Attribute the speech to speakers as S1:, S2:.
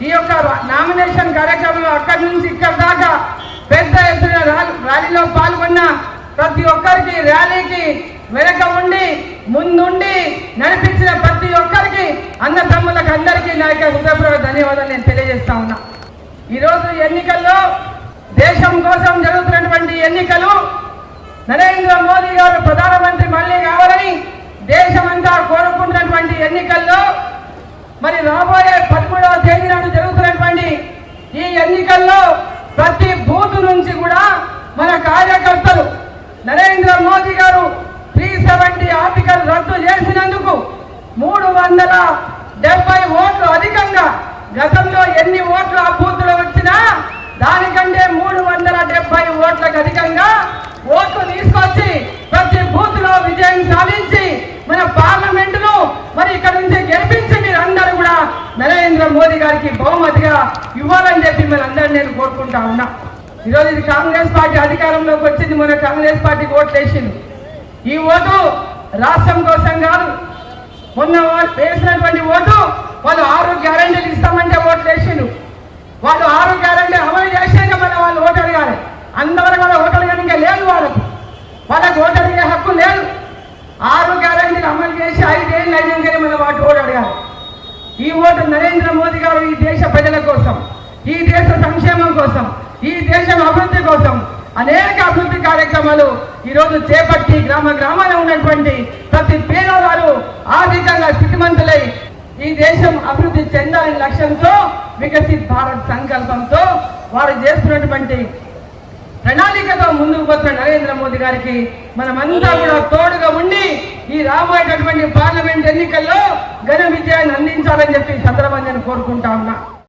S1: ఈ యొక్క నామినేషన్ కార్యక్రమంలో అక్కడి నుంచి ఇక్కడి దాకా పెద్ద ఎత్తున ర్యాలీలో పాల్గొన్న ప్రతి ఒక్కరికి ర్యాలీకి వెనక ఉండి ముందుండి నడిపించిన ప్రతి ఒక్కరికి అన్నదమ్ములకు అందరికీ నా యొక్క హృదయపూర్వక ధన్యవాదాలు నేను తెలియజేస్తా ఉన్నా. ఈరోజు ఎన్నికల్లో దేశం కోసం జరుగుతున్నటువంటి ఎన్నికలు నరేంద్ర మోదీ గారు ప్రధానమంత్రి మళ్ళీ కావాలని దేశమంతా కోరుకుంటున్నటువంటి ఎన్నికల్లో మరి రాబోయే పదమూడవ తేదీ నాడు జరుగుతున్నటువంటి ఈ ఎన్నికల్లో ప్రతి బూత్ నుంచి కూడా మన కార్యకర్తలు నరేంద్ర మోదీ గారు త్రీ సెవెంటీ ఆర్టికల్ రద్దు చేసినందుకు మూడు వందల డెబ్బై ఓట్లు అధికంగా గతంలో ఎన్ని ఓట్లు ఆ బూత్ వచ్చినా దానికంటే మూడు వందల డెబ్బై ఓట్లకు అధిక ఓట్లు తీసుకొచ్చి ప్రతి బూత్లో విజయం సాధించి మన పార్లమెంటును మరి ఇక్కడ నుంచి గెలిపించి మీరందరూ కూడా నరేంద్ర పార్టీకి బహుమతిగా ఇవ్వాలని చెప్పి మీరందరూ నేను కోరుకుంటా ఉన్నా. ఈరోజు ఇది కాంగ్రెస్ పార్టీ అధికారంలోకి వచ్చింది మన కాంగ్రెస్ పార్టీ ఓట్లు వేసింది ఈ ఓటు రాష్ట్రం కోసం కాదు మొన్న వేసినటువంటి ఓటు వాళ్ళు ఆరు గ్యారెంటీలు ఇస్తామంటే ఓట్లు వేసిండు వాళ్ళు ఆరు గ్యారెంటీ అమలు చేసాక మళ్ళీ వాళ్ళు ఓటు అడగాలి. అందరూ వాళ్ళ ఓటు అడగడానికి లేదు వాళ్ళకు వాళ్ళకి ఓటు అడిగే హక్కు లేదు ఆరు గ్యారెంటీలు అమలు చేసి ఐదేళ్ళు అయినాకనే మళ్ళీ వాటి ఓటు అడగాలి ఈ ఓటు నరేంద్ర మోదీ గారు ఈ దేశ ప్రజల కోసం ఈ దేశ సంక్షేమం కోసం ఈ దేశం అభివృద్ధి కోసం అనేక అభివృద్ధి కార్యక్రమాలు ఈరోజు చేపట్టి గ్రామ గ్రామాల ఉన్నటువంటి ప్రతి పేదవారు ఆర్థికంగా స్థితిమంతులై ఈ దేశం అభివృద్ధి చెందాలని లక్ష్యంతో వికసిత్ భారత్ సంకల్పంతో వారు చేస్తున్నటువంటి ప్రణాళికతో ముందుకు పోతున్న నరేంద్ర మోదీ గారికి మనమంతా కూడా తోడుగా ఉండి రాబోయేటటువంటి పార్లమెంట్ ఎన్నికల్లో ఘన విజయాన్ని అందించాలని చెప్పి ఈ సందర్భంగా నేను కోరుకుంటా ఉన్నా.